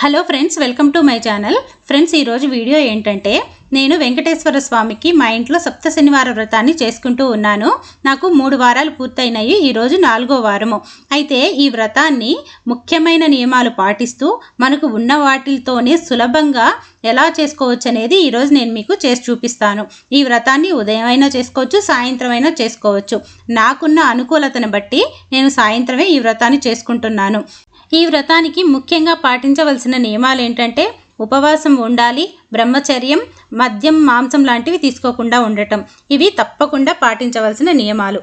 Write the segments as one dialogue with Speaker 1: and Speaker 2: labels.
Speaker 1: Hello friends welcome to my channel friends ఈరోజు video ఏంటంటే నేను వెంకటేశ్వర స్వామికి మా ఇంట్లో సప్త శనివార వ్రతాన్ని చేసుకుంటూ ఉన్నాను. నాకు మూడు వారాలు పూర్తయినాయి ఈరోజు నాలుగో వారము. అయితే ఈ వ్రతాన్ని ముఖ్యమైన నియమాలు పాటిస్తూ మనకు ఉన్న వాటితోనే సులభంగా ఎలా చేసుకోవచ్చు అనేది ఈరోజు నేను మీకు చేసి చూపిస్తాను. ఈ వ్రతాన్ని ఉదయం అయినా చేసుకోవచ్చు సాయంత్రం అయినా చేసుకోవచ్చు. నాకున్న అనుకూలతను బట్టి నేను సాయంత్రమే ఈ వ్రతాన్ని చేసుకుంటున్నాను. ఈ వ్రతానికి ముఖ్యంగా పాటించవలసిన నియమాలు ఏంటంటే ఉపవాసం ఉండాలి బ్రహ్మచర్యం మద్యం మాంసం లాంటివి తీసుకోకుండా ఉండటం. ఇవి తప్పకుండా పాటించవలసిన నియమాలు.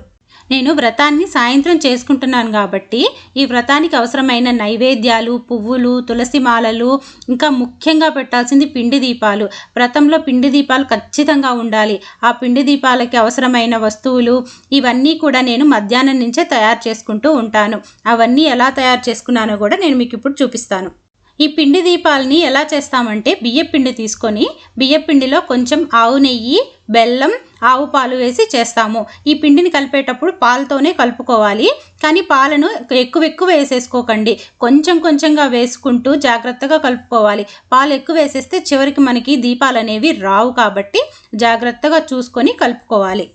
Speaker 1: నేను వ్రతాన్ని సాయంత్రం చేసుకుంటున్నాను కాబట్టి ఈ వ్రతానికి అవసరమైన నైవేద్యాలు పువ్వులు తులసి మాలలు ఇంకా ముఖ్యంగా పెట్టాల్సింది పిండి దీపాలు. వ్రతంలో పిండి దీపాలు ఖచ్చితంగా ఉండాలి. ఆ పిండి దీపాలకి అవసరమైన వస్తువులు ఇవన్నీ కూడా నేను మధ్యాహ్నం నుంచే తయారు చేసుకుంటూ ఉంటాను. అవన్నీ ఎలా తయారు చేసుకున్నానో కూడా నేను మీకు ఇప్పుడు చూపిస్తాను. ఈ పిండి దీపాలని ఎలా చేస్తామంటే బియ్యపిండి తీసుకొని బియ్యపిండిలో కొంచెం ఆవు నెయ్యి బెల్లం ఆవు పాలు వేసి చేస్తాము. ఈ పిండిని కలిపేటప్పుడు పాలతోనే కలుపుకోవాలి. కానీ పాలను ఎక్కువ ఎక్కువ వేసేసుకోకండి. కొంచెం కొంచెంగా వేసుకుంటూ జాగ్రత్తగా కలుపుకోవాలి. పాలు ఎక్కువ వేసేస్తే చివరికి మనకి దీపాలు అనేవి రావు కాబట్టి జాగ్రత్తగా చూసుకొని కలుపుకోవాలి.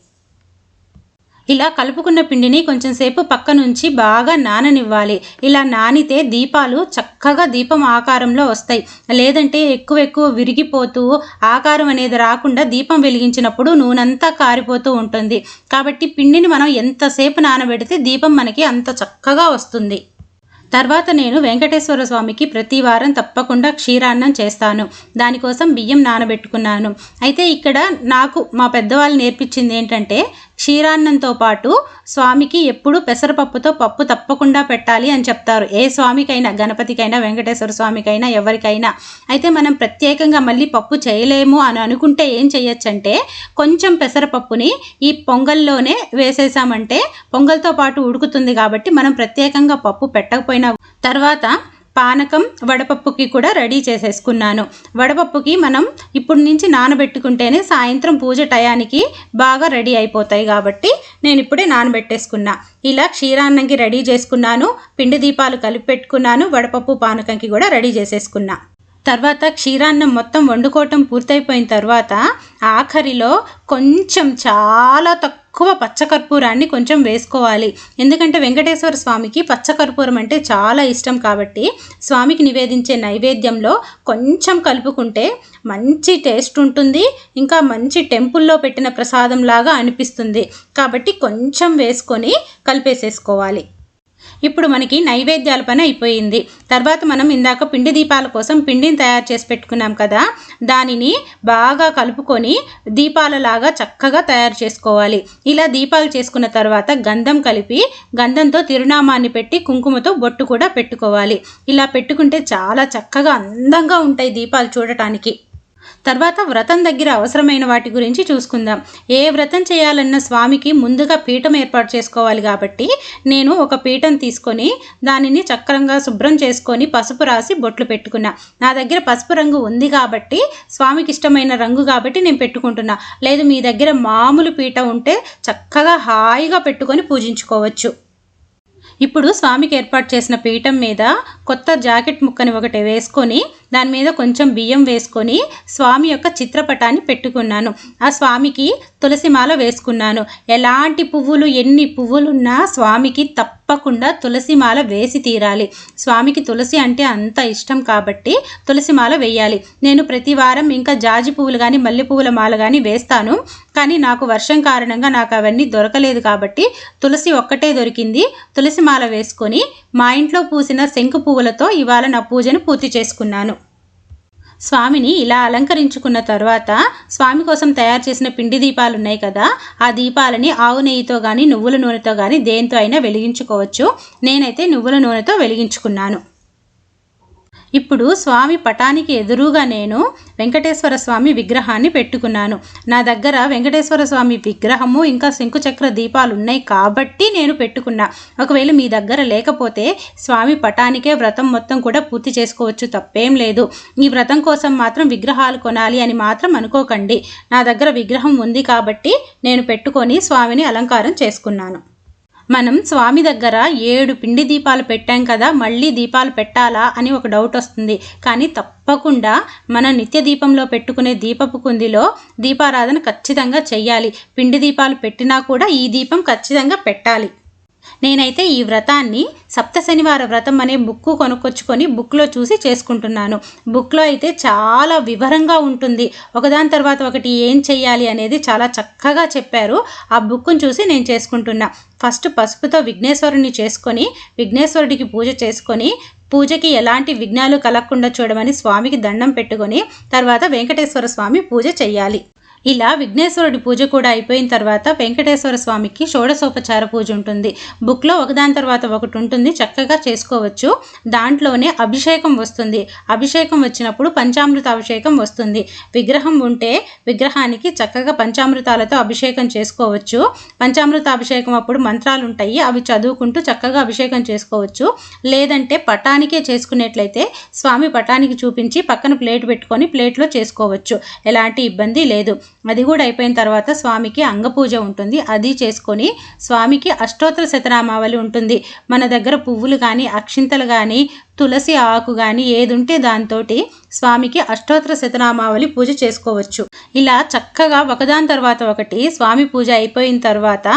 Speaker 1: ఇలా కలుపుకున్న పిండిని కొంచెం సేపు పక్క నుంచి బాగా నాననివ్వాలి. ఇలా నానితే దీపాలు చక్కగా దీపం ఆకారంలో వస్తాయి. లేదంటే ఎక్కువ ఎక్కువ విరిగిపోతూ ఆకారం అనేది రాకుండా దీపం వెలిగించినప్పుడు నూనెంతా కారిపోతూ ఉంటుంది. కాబట్టి పిండిని మనం ఎంతసేపు నానబెడితే దీపం మనకి అంత చక్కగా వస్తుంది. తర్వాత నేను వెంకటేశ్వర స్వామికి ప్రతి వారం తప్పకుండా క్షీరాన్నం చేస్తాను. దానికోసం బియ్యం నానబెట్టుకున్నాను. అయితే ఇక్కడ నాకు మా పెద్దవాళ్ళు నేర్పించింది ఏంటంటే క్షీరాన్నంతో పాటు స్వామికి ఎప్పుడు పెసరపప్పుతో పప్పు తప్పకుండా పెట్టాలి అని చెప్తారు. ఏ స్వామికైనా గణపతికైనా వెంకటేశ్వర స్వామికైనా ఎవరికైనా. అయితే మనం ప్రత్యేకంగా మళ్ళీ పప్పు చేయలేము అని అనుకుంటే ఏం చేయొచ్చంటే కొంచెం పెసరపప్పుని ఈ పొంగల్లోనే వేసేసామంటే పొంగల్తో పాటు ఉడుకుతుంది కాబట్టి మనం ప్రత్యేకంగా పప్పు పెట్టకపోయినా. తర్వాత పానకం వడపప్పుకి కూడా రెడీ చేసేసుకున్నాను. వడపప్పుకి మనం ఇప్పుడు నుంచి నానబెట్టుకుంటేనే సాయంత్రం పూజ టయానికి బాగా రెడీ అయిపోతాయి కాబట్టి నేను ఇప్పుడే నానబెట్టేసుకున్నా. ఇలా క్షీరాన్నంకి రెడీ చేసుకున్నాను పిండి దీపాలు కలిపి పెట్టుకున్నాను వడపప్పు పానకంకి కూడా రెడీ చేసేసుకున్నా. తర్వాత క్షీరాన్నం మొత్తం వండుకోవటం పూర్తయిపోయిన తర్వాత ఆఖరిలో కొంచెం చాలా తక్కువ పచ్చకర్పూరాన్ని కొంచెం వేసుకోవాలి. ఎందుకంటే వెంకటేశ్వర స్వామికి పచ్చకర్పూరం అంటే చాలా ఇష్టం కాబట్టి స్వామికి నివేదించే నైవేద్యంలో కొంచెం కలుపుకుంటే మంచి టేస్ట్ ఉంటుంది. ఇంకా మంచి టెంపుల్లో పెట్టిన ప్రసాదం లాగా అనిపిస్తుంది. కాబట్టి కొంచెం వేసుకొని కలిపేసేసుకోవాలి. ఇప్పుడు మనకి నైవేద్యాల పని అయిపోయింది. తర్వాత మనం ఇందాక పిండి దీపాల కోసం పిండిని తయారు చేసి పెట్టుకున్నాం కదా దానిని బాగా కలుపుకొని దీపాలలాగా చక్కగా తయారు చేసుకోవాలి. ఇలా దీపాలు చేసుకున్న తర్వాత గంధం కలిపి గంధంతో తిరునామాన్ని పెట్టి కుంకుమతో బొట్టు కూడా పెట్టుకోవాలి. ఇలా పెట్టుకుంటే చాలా చక్కగా అందంగా ఉంటాయి దీపాలు చూడటానికి. తర్వాత వ్రతం దగ్గర అవసరమైన వాటి గురించి చూసుకుందాం. ఏ వ్రతం చేయాలన్న స్వామికి ముందుగా పీఠం ఏర్పాటు చేసుకోవాలి కాబట్టి నేను ఒక పీఠం తీసుకొని దానిని చక్రంగా శుభ్రం చేసుకొని పసుపు రాసి బొట్లు పెట్టుకున్నా. నా దగ్గర పసుపు రంగు ఉంది కాబట్టి స్వామికి ఇష్టమైన రంగు కాబట్టి నేను పెట్టుకుంటున్నా. లేదు మీ దగ్గర మామూలు పీట ఉంటే చక్కగా హాయిగా పెట్టుకొని పూజించుకోవచ్చు. ఇప్పుడు స్వామికి ఏర్పాటు చేసిన పీఠం మీద కొత్త జాకెట్ ముక్కని ఒకటి వేసుకొని దాని మీద కొంచెం బియ్యం వేసుకొని స్వామి యొక్క చిత్రపటాన్ని పెట్టుకున్నాను. ఆ స్వామికి తులసిమాల వేసుకున్నాను. ఎలాంటి పువ్వులు ఎన్ని పువ్వులున్నా స్వామికి తప్పకుండా తులసిమాల వేసి తీరాలి. స్వామికి తులసి అంటే అంత ఇష్టం కాబట్టి తులసిమాల వేయాలి. నేను ప్రతి వారం ఇంకా జాజి పువ్వులు కానీ మల్లె పువ్వుల మాల కానీ వేస్తాను. కానీ నాకు వర్షం కారణంగా నాకు అవన్నీ దొరకలేదు కాబట్టి తులసి ఒక్కటే దొరికింది. తులసి మాల వేసుకొని మా ఇంట్లో పూసిన శంకు పువ్వులతో ఇవాళ నా పూజను పూర్తి చేసుకున్నాను. స్వామిని ఇలా అలంకరించుకున్న తర్వాత స్వామి కోసం తయారు చేసిన పిండి దీపాలు ఉన్నాయి కదా ఆ దీపాలని ఆవు నెయ్యితో కానీ నువ్వుల నూనెతో కానీ దేంతో అయినా వెలిగించుకోవచ్చు. నేనైతే నువ్వుల నూనెతో వెలిగించుకున్నాను. ఇప్పుడు స్వామి పటానికి ఎదురుగా నేను వెంకటేశ్వర స్వామి విగ్రహాన్ని పెట్టుకున్నాను. నా దగ్గర వెంకటేశ్వర స్వామి విగ్రహము ఇంకా శంకుచక్ర దీపాలు ఉన్నాయి కాబట్టి నేను పెట్టుకున్నా. ఒకవేళ మీ దగ్గర లేకపోతే స్వామి పటానికే వ్రతం మొత్తం కూడా పూర్తి చేసుకోవచ్చు తప్పేం లేదు. ఈ వ్రతం కోసం మాత్రం విగ్రహాలు కొనాలి అని మాత్రం అనుకోకండి. నా దగ్గర విగ్రహం ఉంది కాబట్టి నేను పెట్టుకొని స్వామిని అలంకారం చేసుకున్నాను. మనం స్వామి దగ్గర ఏడు పిండి దీపాలు పెట్టాం కదా మళ్ళీ దీపాలు పెట్టాలా అని ఒక డౌట్ వస్తుంది. కానీ తప్పకుండా మన నిత్య దీపంలో పెట్టుకునే దీపపు కుందిలో దీపారాధన ఖచ్చితంగా చెయ్యాలి. పిండి దీపాలు పెట్టినా కూడా ఈ దీపం ఖచ్చితంగా పెట్టాలి. నేనైతే ఈ వ్రతాన్ని సప్త శనివార వ్రతం అనే బుక్ కొనుక్కొచ్చుకొని బుక్లో చూసి చేసుకుంటున్నాను. బుక్లో అయితే చాలా వివరంగా ఉంటుంది. ఒకదాని తర్వాత ఒకటి ఏం చెయ్యాలి అనేది చాలా చక్కగా చెప్పారు. ఆ బుక్ను చూసి నేను చేసుకుంటున్నా. ఫస్ట్ పసుపుతో విఘ్నేశ్వరుని చేసుకొని విఘ్నేశ్వరుడికి పూజ చేసుకొని పూజకి ఎలాంటి విఘ్నాలు కలగకుండా చూడమని స్వామికి దండం పెట్టుకొని తర్వాత వెంకటేశ్వర స్వామి పూజ చెయ్యాలి. ఇలా విఘ్నేశ్వరుడి పూజ కూడా అయిపోయిన తర్వాత వెంకటేశ్వర స్వామికి షోడశోపచార పూజ ఉంటుంది. బుక్లో ఒకదాని తర్వాత ఒకటి ఉంటుంది. చక్కగా చేసుకోవచ్చు. దాంట్లోనే అభిషేకం వస్తుంది. అభిషేకం వచ్చినప్పుడు పంచామృత అభిషేకం వస్తుంది. విగ్రహం ఉంటే విగ్రహానికి చక్కగా పంచామృతాలతో అభిషేకం చేసుకోవచ్చు. పంచామృత అభిషేకం అప్పుడు మంత్రాలు ఉంటాయి. అవి చదువుకుంటూ చక్కగా అభిషేకం చేసుకోవచ్చు. లేదంటే పటానికే చేసుకునేట్లయితే స్వామి పటానికి చూపించి పక్కన ప్లేట్ పెట్టుకొని ప్లేట్లో చేసుకోవచ్చు. ఎలాంటి ఇబ్బంది లేదు. అది కూడా అయిపోయిన తర్వాత స్వామికి అంగపూజ ఉంటుంది. అది చేసుకొని స్వామికి అష్టోత్తర శతనామావళి ఉంటుంది. మన దగ్గర పువ్వులు కానీ అక్షింతలు కానీ తులసి ఆకు కానీ ఏది ఉంటే దాంతో స్వామికి అష్టోత్తర శతనామావళి పూజ చేసుకోవచ్చు. ఇలా చక్కగా ఒకదాని తర్వాత ఒకటి స్వామి పూజ అయిపోయిన తర్వాత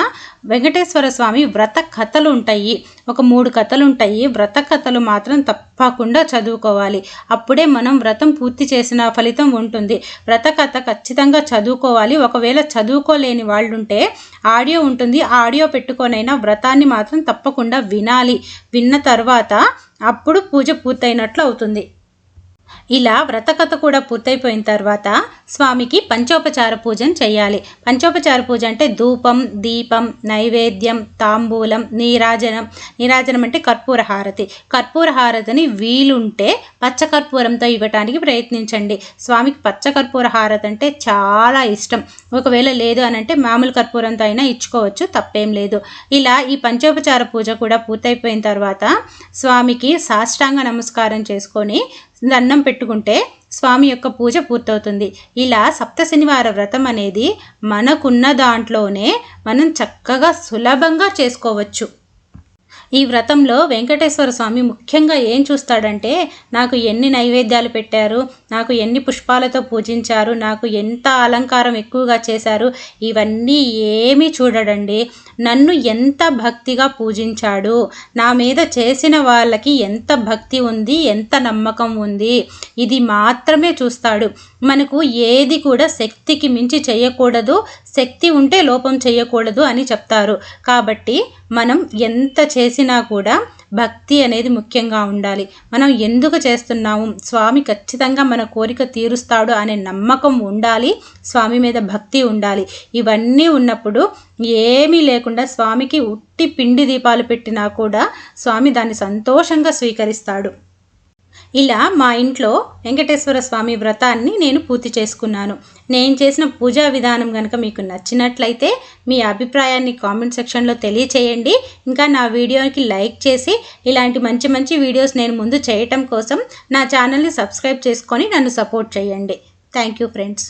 Speaker 1: వెంకటేశ్వర స్వామి వ్రత కథలు ఉంటాయి. ఒక మూడు కథలు ఉంటాయి. వ్రత కథలు మాత్రం తప్పకుండా చదువుకోవాలి. అప్పుడే మనం వ్రతం పూర్తి చేసిన ఫలితం ఉంటుంది. వ్రత కథ ఖచ్చితంగా చదువుకోవాలి. ఒకవేళ చదువుకోలేని వాళ్ళు ఉంటే ఆడియో ఉంటుంది. ఆడియో పెట్టుకొనైనా వ్రతాన్ని మాత్రం తప్పకుండా వినాలి. విన్న తర్వాత అప్పుడు పూజ పూర్తయినట్లు అవుతుంది. ఇలా వ్రతకథ కూడా పూర్తయిపోయిన తర్వాత స్వామికి పంచోపచార పూజను చేయాలి. పంచోపచార పూజ అంటే ధూపం దీపం నైవేద్యం తాంబూలం నీరాజనం. నీరాజనం అంటే కర్పూర హారతి. కర్పూర హారతిని వీలుంటే పచ్చకర్పూరంతో ఇవ్వటానికి ప్రయత్నించండి. స్వామికి పచ్చకర్పూర హారతి అంటే చాలా ఇష్టం. ఒకవేళ లేదు అని అంటే మామూలు కర్పూరంతో అయినా ఇచ్చుకోవచ్చు తప్పేం లేదు. ఇలా ఈ పంచోపచార పూజ కూడా పూర్తయిపోయిన తర్వాత స్వామికి సాష్టాంగ నమస్కారం చేసుకొని దండం పెట్టుకుంటే స్వామి యొక్క పూజ పూర్తవుతుంది. ఇలా సప్త శనివార వ్రతం అనేది మనకున్న దాంట్లోనే మనం చక్కగా సులభంగా చేసుకోవచ్చు. ఈ వ్రతంలో వెంకటేశ్వర స్వామి ముఖ్యంగా ఏం చూస్తాడంటే నాకు ఎన్ని నైవేద్యాలు పెట్టారు నాకు ఎన్ని పుష్పాలతో పూజించారు నాకు ఎంత అలంకారం ఎక్కువగా చేశారు ఇవన్నీ ఏమీ చూడడండి. నన్ను ఎంత భక్తిగా పూజించాడు నా మీద చేసిన వాళ్ళకి ఎంత భక్తి ఉంది ఎంత నమ్మకం ఉంది ఇది మాత్రమే చూస్తాడు. మనకు ఏది కూడా శక్తికి మించి చేయకూడదు శక్తి ఉంటే లోపం చేయకూడదు అని చెప్తారు. కాబట్టి మనం ఎంత చేసినా కూడా భక్తి అనేది ముఖ్యంగా ఉండాలి. మనం ఎందుకు చేస్తున్నాము? స్వామి ఖచ్చితంగా మన కోరిక తీరుస్తాడు అనే నమ్మకం ఉండాలి. స్వామి మీద భక్తి ఉండాలి. ఇవన్నీ ఉన్నప్పుడు ఏమీ లేకుండా స్వామికి ఉట్టి పిండి దీపాలు పెట్టినా కూడా స్వామి దాన్ని సంతోషంగా స్వీకరిస్తాడు. ఇలా మా ఇంట్లో వెంకటేశ్వర స్వామి వ్రతాన్ని నేను పూర్తి చేసుకున్నాను. నేను చేసిన పూజా విధానం కనుక మీకు నచ్చినట్లయితే మీ అభిప్రాయాన్ని కామెంట్ సెక్షన్లో తెలియచేయండి. ఇంకా నా వీడియోకి లైక్ చేసి ఇలాంటి మంచి మంచి వీడియోస్ నేను ముందు చేయటం కోసం నా ఛానల్ని సబ్స్క్రైబ్ చేసుకొని నన్ను సపోర్ట్ చేయండి. Thank you friends.